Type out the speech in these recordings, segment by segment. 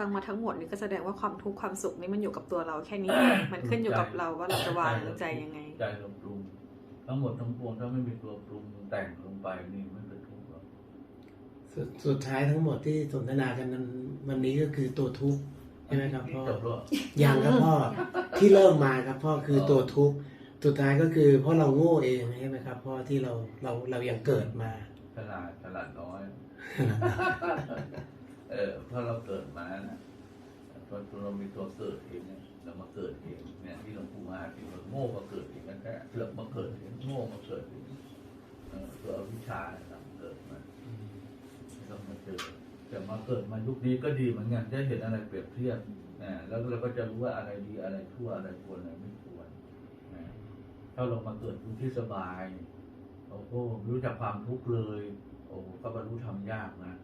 ฟังมาทั้งหมดนี่ก็แสดงว่าความทุกข์ความสุขนี่มันอยู่กับตัวเราแค่นี้ มันขึ้นอยู่กับเราว่าเราจะวางใจยังไง ใจเราปรุงทั้งหมดทั้งปวงถ้าไม่มีตัวปรุงแต่งลงไปนี่ไม่เป็นทุกข์หรอกสุดสุดท้ายทั้งหมดที่สนทนากันนั้นวันนี้ก็คือตัวทุกข์ใช่ไหมครับพ่อจบแล้วยังครับพ่อที่เริ่มมาครับพ่อคือตัวทุกข์สุดท้ายก็คือเพราะเราโง่เองใช่ไหมครับพ่อที่เราเราเรายังเกิดมาฉลาดฉลาดน้อย เออเพราะเราเกิดมานะเพราะเรามีตัวเกิดเองเนี่ยเรามาเกิดเองเนี่ยที่หลวงปู่มาที่เราโง่มาเกิดเองกันแค่เสือกมาเกิดเองโง่มาเกิดเองเออตัวอวิชชาเนี่ยเราเกิดมาเรามาเจอแต่มาเกิดมายุคนี้ก็ดีเหมือนกันได้เห็นอะไรเปรียบเทียบนะแล้วเราก็จะรู้ว่าอะไรดีอะไรชั่วอะไรควรอะไรไม่ควรนะถ้าเรามาเกิดอยู่ที่สบายโอ้โหไม่รู้จักความทุกข์เลย โอ้โหก็บรรลุธรรมยากนะ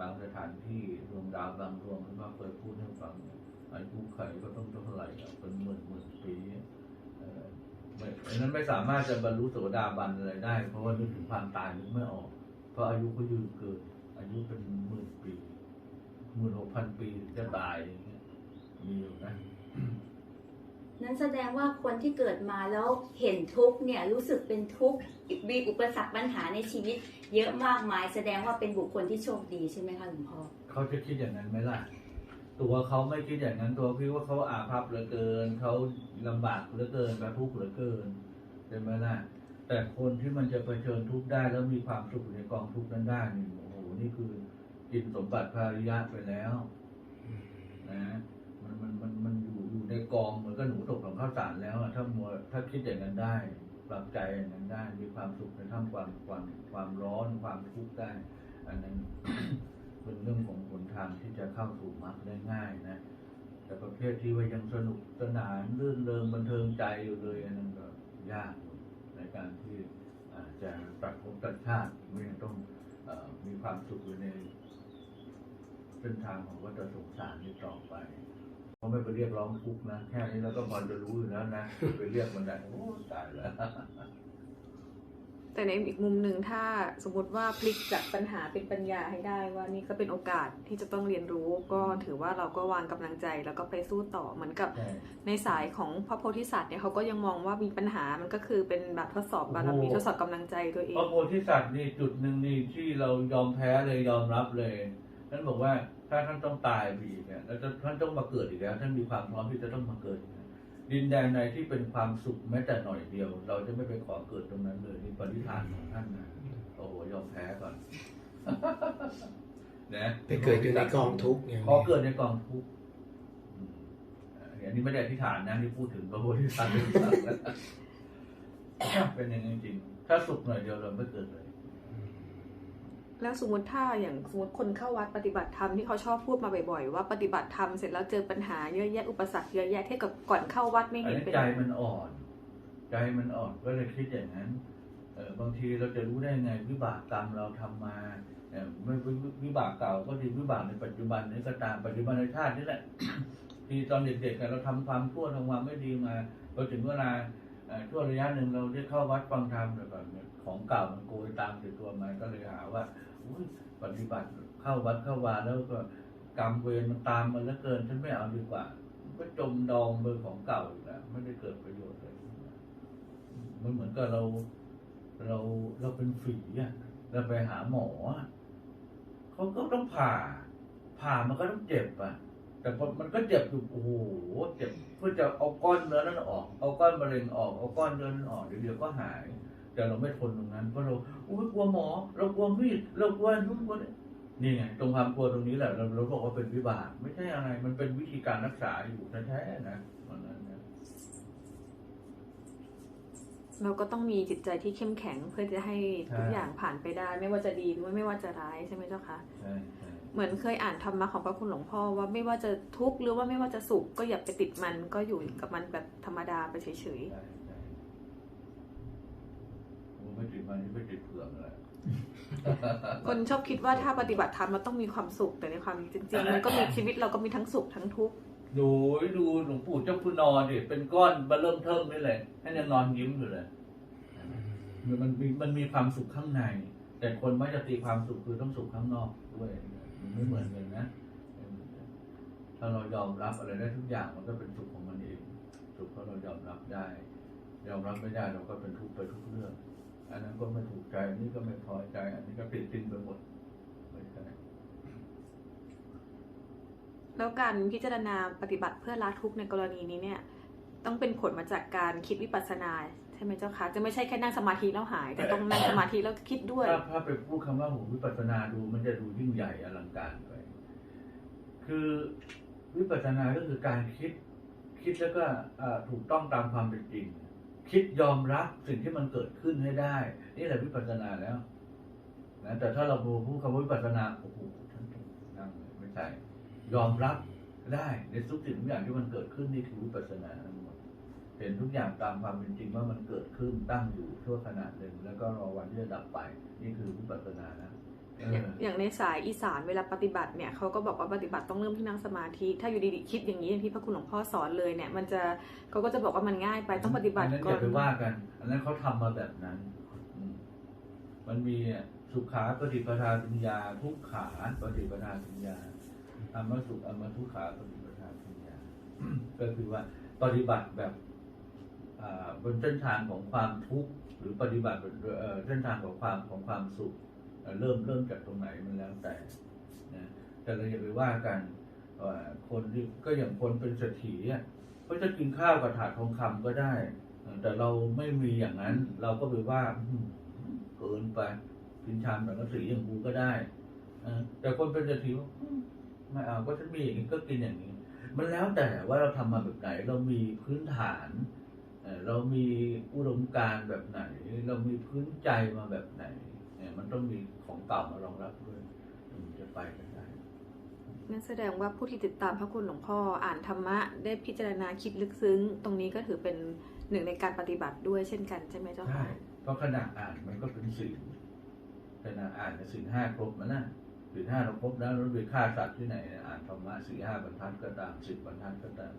บางสถานที่ดวงดาวบางดวงมันก็เคยพูดให้ฟังเนี่ยอายุไขก็ต้องเท่าไหร่เป็นหมื่นหมื่นปีเออไม่อันนั้นไม่สามารถจะบรรลุโสดาบันอะไรได้ เพราะว่านึกถึงความตายนึกไม่ออก เพราะอายุเขายืนเกิน อายุเป็นหมื่นปีหมื่นหกพันปีจะตายอย่างเงี้ยมีอยู่นะ นั้นแสดงว่าคนที่เกิดมาแล้วเห็นทุกข์เนี่ยรู้สึกเป็นทุกข์มีอุปสรรคปัญหาในชีวิต เยอะมากมาย แสดงว่าเป็นบุคคลที่โชคดีใช่ไหมคะหลวงพ่อเขาจะคิดอย่างนั้นไหมล่ะ ตัวเขาไม่คิดอย่างนั้นตัวพี่ว่าเขาอาภัพเหลือเกินเขาลำบากเหลือเกินแบบทุกข์เหลือเกินใช่ไหมล่ะแต่คนที่มันจะเผชิญทุกข์ได้แล้วมีความสุขในกองทุกข์นั้นได้นี่โอ้โหนี่คือกินสมบัติภาริยะไปแล้ว นะ มันมันมัน กองเหมือนกับหนูตกของข้าวสารแล้วอะถ้ามัวถ้าคิดอย่างนั้นได้ปรับใจอย่างนั้นได้ มีความสุขในท่ามกลางความความร้อนความทุกข์ได้ อันนั้น เป็นเรื่องของหนทางที่จะเข้าสู่มรรคได้ง่ายนะแต่ประเภทที่ว่ายังสนุกสนานรื่นเริงบันเทิงใจอยู่เลยอันนั้นก็ยากในการที่จะตัดภพตัดชาติไม่ต้องอมีความสุขอยู่ในเส้นทางของวัฏสงสารนี้ต่อไป เขาไม่ไปเรียกร้องทุกข์นะแค่นี้แล้วก็พอจะรู้อยู่แล้วนะไปเรียกมันได้โอ้ตายแล้วแต่ในอีกมุมหนึ่งถ้าสมมติว่าพลิกจากปัญหาเป็นปัญญาให้ได้ว่านี่ก็เป็นโอกาสที่จะต้องเรียนรู้ก็ถือว่าเราก็วางกำลังใจแล้วก็ไปสู้ต่อเหมือนกับใช่ในสายของพระโพธิสัตว์เนี่ยเขาก็ยังมองว่ามีปัญหามันก็คือเป็นแบบทดสอบบารมีโอ้โหทดสอบกำลังใจตัวเอพงระโพธิสัตว์นี่จุดหนึ่งนี่ที่เรายอมแพ้เลยยอมรับเลย ท่านบอกว่าถ้าท่านต้องตายไปอีกเนี่ยแล้วท่านต้องมาเกิดอีกแล้ว ท่านมีความพร้อมที่จะต้องมาเกิดอีกแล้วดินแดนใดที่เป็นความสุขแม้แต่หน่อยเดียว เราจะไม่ไปขอเกิดตรงนั้นเลยนี่ปณิธานของท่านนะโอ้โหยอมแพ้ก่อนนะไปเกิดอยู่ในกองทุกข์อย่างขอนี้เกิดในกองทุกข์อืมอันนี้ไม่ได้อธิษฐานนะที่พูดถึงพระโพธิสัตว์เป็นสัตว์นะเป็นอย่างนี้จริงๆถ้าสุขหน่อยเดียวเราไม่เกิดเลย แล้วสมมติถ้าอย่างสมมติคนเข้าวัดปฏิบัติธรรมที่เขาชอบพูดมาบ่อยๆ ว่าปฏิบัติธรรมเสร็จแล้วเจอปัญหาเยอะแยะอุปสรรคเยอะแยะเทียบกับก่อนเข้าวัดไม่อันเห็นนี้เป็น ใจมันอ่อน ใจมันอ่อนก็เลยคิดอย่างนั้นเออบางทีเราจะรู้ได้ไงวิบากกรรมเราทำมาเออไม่วิวิบากเก่าก็ดีวิบากในปัจจุบันนี้ก็ตามปัจจุบันในชาตินี่แหละ ที่ตอนเด็กๆเนี่ยเราทำความชั่วทำความไม่ดีมาพอถึงเวลาเอ่อ ช่วงระยะหนึ่งเราได้เข้าวัดฟังธรรมแต่แบบเนี่ยของเก่ามันโกยตามติดตัวมาก็เลยหาว่าปฏิบัติเข้าวัดเข้าวาแล้วก็กรรมเวรมันตามมาแล้วเกินฉันไม่เอาดีกว่า ก็จมดองเบอร์ของเก่าอีกแล้วไม่ได้เกิดประโยชน์เลยมันเหมือนกับเราเราเราเป็นฝีอะเราไปหาหมอเขาก็ต้องผ่า ผ่ามันก็ต้องเจ็บอะ แต่พอมันก็เจ็บอยู่โอ้โหเจ็บเพื่อจะเอาก้อนเนื้อนั้นออก เอาก้อนมะเร็งออกเอาก้อนเนื้อนั้นออกเดี๋ยวเดี๋ยวก็หาย แต่เราไม่ทนตรงนั้นเพราะเราอุ้ยกลัวหมอ เรากลัวมีดเรากลัวนู่นกลัวนี่นี่ไงตรงความกลัวตรงนี้แหละเราเราบอกว่าเป็นวิบากไม่ใช่อะไร มันเป็นวิธีการรักษาอยู่แท้ๆนะมันนั้นนะเราก็ต้องมีจิตใจที่เข้มแข็งเพื่อจะให้ทุกใช่อย่างผ่านไปได้ ไม่ว่าจะดีหรือไม่ว่าจะร้ายใช่ไหมเจ้าคะใช่ใช่ เหมือนเคยอ่านธรรมะของพระคุณหลวงพ่อว่าไม่ว่าจะทุกข์หรือว่าไม่ว่าจะสุขก็อย่าไปติดมันก็อยู่กับมันแบบธรรมดาไปเฉยใช่ใช่โอ้ไม่ติดมันนี่ไม่ติดเผือกเลยๆคนชอบคิดว่าถ้าปฏิบัติธรรมมันต้องมีความสุขแต่ในความจริงๆมันก็มีชีวิตเราก็มีทั้งสุขทั้งทุกข์ดูดูหลวงปู่เจ้าคุณนอนดิเป็นก้อนเบลเริ่มเทิมนี่เลยท่านยังนอนยิ้มอยู่เลยมันมันมีมันมีความสุขข้างใน แต่คนไม่จะตีความสุขคือต้องสุขข้างนอกด้วย มันไม่เหมือนยอมรับอะไรได้ทุกอย่างมันก็เป็นสุขของมันเองสุขเพราะเรายอมรับได้ ยอมรับไม่ได้เราก็เป็นทุกข์ไปทุกเรื่อง อันนั้นก็ไม่ถูกใจอันนี้ก็ไม่พอใจ อันนี้ก็ติดติงไปหมดแล้วการพิจารณาปฏิบัติเพื่อละทุกข์ในกรณีนี้เนี่ย ต้องเป็นผลมาจากการคิดวิปัสสนา ใช่ไหมเจ้าคะจะไม่ใช่แค่นั่งสมาธิแล้วหาย แต่ต้องนั่งสมาธิแล้วคิดด้วย ถ้าถ้าไปพูดคำว่าโหวิปัสสนาดูมันจะดูยิ่งใหญ่อลังการไปคือวิปัสสนาก็คือการคิด คิดแล้วก็อ่าถูกต้องตามความเป็นจริง คิดยอมรับสิ่งที่มันเกิดขึ้นให้ได้ นี่แหละวิปัสสนาแล้วนะแต่ถ้าเราพูดคำว่าวิปัสสนาโอ้โหท่านนั่งเลยไม่ใช่ยอมรับได้ในทุกสิ่งทุกอย่างที่มันเกิดขึ้นนี่คือวิปัสสนาทั้งหมด เห็นทุกอย่างตามความเป็นจริงว่ามันเกิดขึ้นตั้งอยู่ชั่วขณะหนึ่ง แล้วก็รอวันที่จะดับไป นี่คือวิปัสสนานะเออย่างออย่างในสายอีสานเวลาปฏิบัติเนี่ยเขาก็บอกว่าปฏิบัติต้องเริ่มที่นั่งสมาธิ ถ้าอยู่ดีๆคิดอย่างนี้อย่างที่พระคุณหลวงพ่อสอนเลยเนี่ย มันจะเขาก็จะบอกว่ามันง่ายไปต้องปฏิบัติอันนั้นก่ออนย่าไปว่ากัน อันนั้นเขาทำมาแบบนั้นอืมมันมีสุขาปฏิปทาปัญญา ทุกขาปฏิปทาปัญญาอมสุขอมทุกขาปฏิปทาปัญญา ก็คือว่าปฏิบัติแบบอ่า บนเส้นทางของความทุกข์หรือปฏิบัติบนเส้นทางของความของความสุข เริ่มเริ่มจากตรงไหนมันแล้วแต่นะแต่เราอย่าไปว่ากันว่าคนที่ก็อย่างคนเป็นเศรษฐีอะก็จะกินข้าวกับถาดทองคำก็ได้ แต่เราไม่มีอย่างนั้น เราก็ไปว่าเกินไปกินชามสังกสีอย่างกูก็ได้แต่คนเป็นเศรษฐีว่าอืมไม่เอาก็ฉันมีอย่างนี้ก็กินอย่างนี้ มันแล้วแต่ว่าเราทำมาแบบไหนเรามีพื้นฐาน เอ่อเรามีอุดมการณ์แบบไหน เรามีพื้นใจมาแบบไหนเนี่ยมันต้องมีของเก่ามารองรับด้วยถึงจะไปกันได้นั่นแสดงว่าผู้ที่ติดตามพระคุณหลวงพ่ออ่านธรรมะ ได้พิจารณาคิดลึกซึ้ง ตรงนี้ก็ถือเป็นหนึ่งในการปฏิบัติด้วยเช่นกันใช่ไหมเจ้าใช่ค่ะเพราะขณะอ่านมันก็เป็นสิ่งขณะอ่านเนี่ยสิ่งห้าครบมันนะสิ่งห้าเราครบแล้วเราไปฆ่าสัตว์ที่ไหนเนี่ยอ่านธรรมะสี่ห้าบรรทัดก็ตามสิบบรรทัดก็ตาม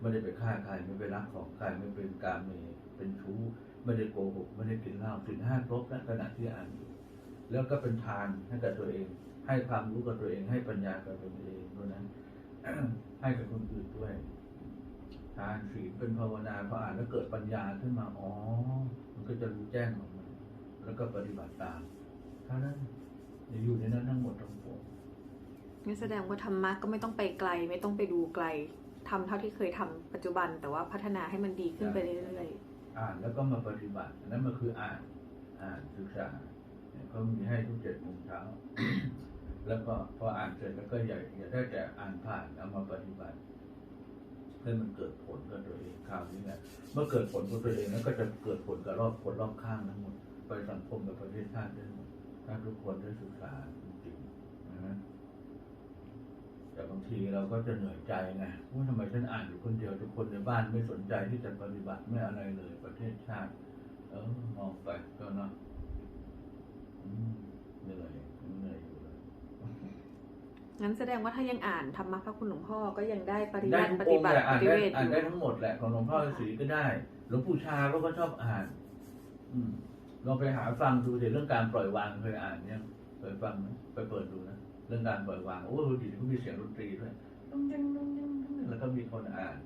ไม่ได้ไปฆ่าใครไม่ไปรักของใครไม่เป็นการเมเป็นชู้ ไม่ได้โกหกไม่ได้กินเหล้าสิ่งห้าครบนะขณะที่อ่านอยู่แล้วก็เป็นทานให้กับตัวเอง ให้ความรู้กับตัวเอง ให้ปัญญากับตัวเองเพราะนั้น ให้กับคนอื่นด้วยทานศีลเป็นภาวนาพออ่านแล้วเกิดปัญญาขึ้นมาอ๋อมันก็จะรู้แจ้งของมันแล้วก็ปฏิบัติตามเท่านั้นอยู่ในนั้นทั้งหมดทั้งปวงนั่แสดงว่าธรรมะก็ไม่ต้องไปไกล ไม่ต้องไปดูไกล ทำเท่าที่เคยทำปัจจุบัน แต่ว่าพัฒนาให้มันดีขึ้นไปเรื่อยๆอ่านแล้วก็มาปฏิบัติอันนั้นมันคืออ่านอ่านศึกษาเขามีให้ทุกเจ็ดโมงเช้า แล้วก็พออ่านเสร็จแล้วก็อย่าอย่าได้แต่อ่านผ่านเอามาปฏิบัติให้มันเกิดผลกับตัวเองคราวนี้แหละเมื่อเกิดผลกับตัวเองแล้วก็จะเกิดผลกับรอบคนรอบข้างทั้งหมดไปสังคมกับประเทศชาติได้หมดถ้าทุกคนได้ศึกษาจริงๆนะางทีเราก็จะเหนื่อยใจไงว่าทำไมฉันอ่านอยู่คนเดียวทุกคนในบ้านไม่สนใจที่จะปฏิบัติไม่อะไรเลยประเทศชาติ เออมองไปก็เนาะอืมเหนื่อยเหนื่อยอยู่เลยๆงั้นแสดงว่าถ้ายังอ่านธรรมะพระคุณหลวงพ่อก็ยังได้ปฏิได้บัติทุกปอฏิงค์บัติแหละปอ่านฏิได้เวทออ่านยู่ได้ทั้งหมดแหละของหลวงพ่อฤาษีก็ได้หลวงปู่ชาก็ก็ชอบอ่าน อืมลองไปหาฟังดูเดี๋ยวเรื่องการปล่อยวางเคยอ่านเนี่ยเคยฟังไหมไปเปิดดูนะ เรื่องการปล่อยวางโอ้โหดีเขามีเสียงดนตรีด้วยต้องยังต้องยังต้องยังแล้วก็มีคนอ่าน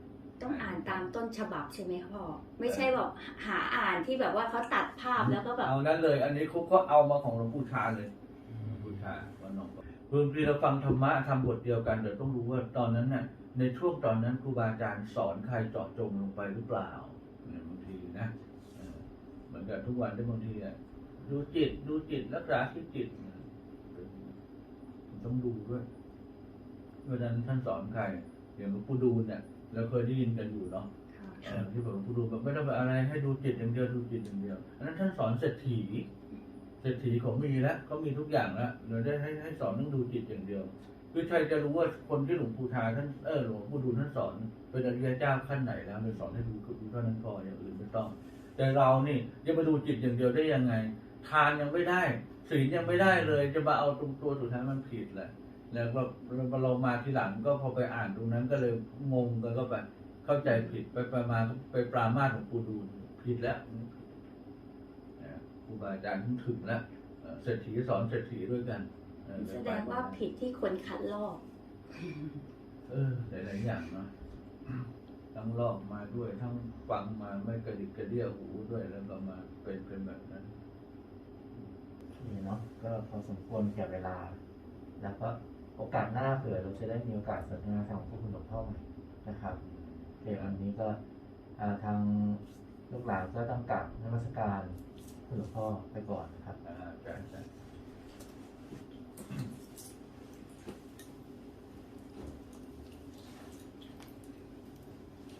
ต้องอ่านตามต้นฉบับใช่ไหมคะพ่อไม่ใช่แบบหาอ่านที่แบบว่าเขาตัดภาพแล้วก็แบบเอานั้นเลย อันนี้เขาก็เอามาของหลวงปู่ชาเลยหลวงปู่ชาวันนองบอกบางทีเราฟังธรรมะทำบทเดียวกันแต่ต้องรู้ว่าตอนนั้นน่ะในช่วงตอนนั้นครูบาอาจารย์สอนใครเจาะจงลงไปหรือเปล่าเนี่ยบางทีนะเออเหมือนกับทุกวันที่บางทีอะดูจิตดูจิตรักษาที่จิตเนี่ยมัน ต้องดูด้วยเมื่อนั้นท่านสอนใครอย่างหลวงปู่ดูลเนี่ยเราเคยได้ยินกันอยู่เนาะเอ่อที่ผมผู้ดูแบบไม่ต้องไปอะไรให้ดูจิตอย่างเดียวดูจิตอย่างเดียวอันนั้นท่านสอนเศรษฐีเศรษฐีเขามีแล้วเขามีทุกอย่างแล้วเราได้ให้ให้สอนต้องดูจิตอย่างเดียวคือใครจะรู้ว่าคนที่หลวงปู่ทาท่านเออหลวงปู่ดูลท่านสอนเป็นอริยเจ้าขั้นไหนแล้วเลยสอนให้ดูคือดูเท่านั้นพออย่างอื่นไม่ต้อง แต่เรานี่จะมาดูจิตอย่างเดียวได้ยังไง ทานยังไม่ได้ศีลยังไม่ได้เลย จะมาเอาตรงตัวสุดท้ายมันผิดแหละแล้วก็เรามาทีหลังก็พอไปอ่านตรงนั้นก็เลยงงกันก็ไปเข้าใจผิดไปไปมาไปปรามาสของปูดูลผิดแล้วนะครูบาอาจารย์ถึงถึงแล้วเอ่อเศรษฐีสอนเศรษฐีด้วยกันเออแสดงว่าผิดที่คนคัดลอกเอเออหลายๆอย่างเนาะทั้งลอกมาด้วยทั้งฟังมาไม่กระดิกกระเดี่ยวหูด้วยแล้วก็มาเป็นเป็นแบบนั้น นี่เนาะก็พอสมควรแก่เวลา แล้วก็โอกาสหน้าเผื่อเราจะได้มีโอกาสสนทนาทางพวกคุณหลวงพ่อใหม่นะครับเดี๋ยววันนี้ก็ทางลูกหลานก็ต้องกลับนมัสการคุณหลวงพ่อไปก่อนนะครับ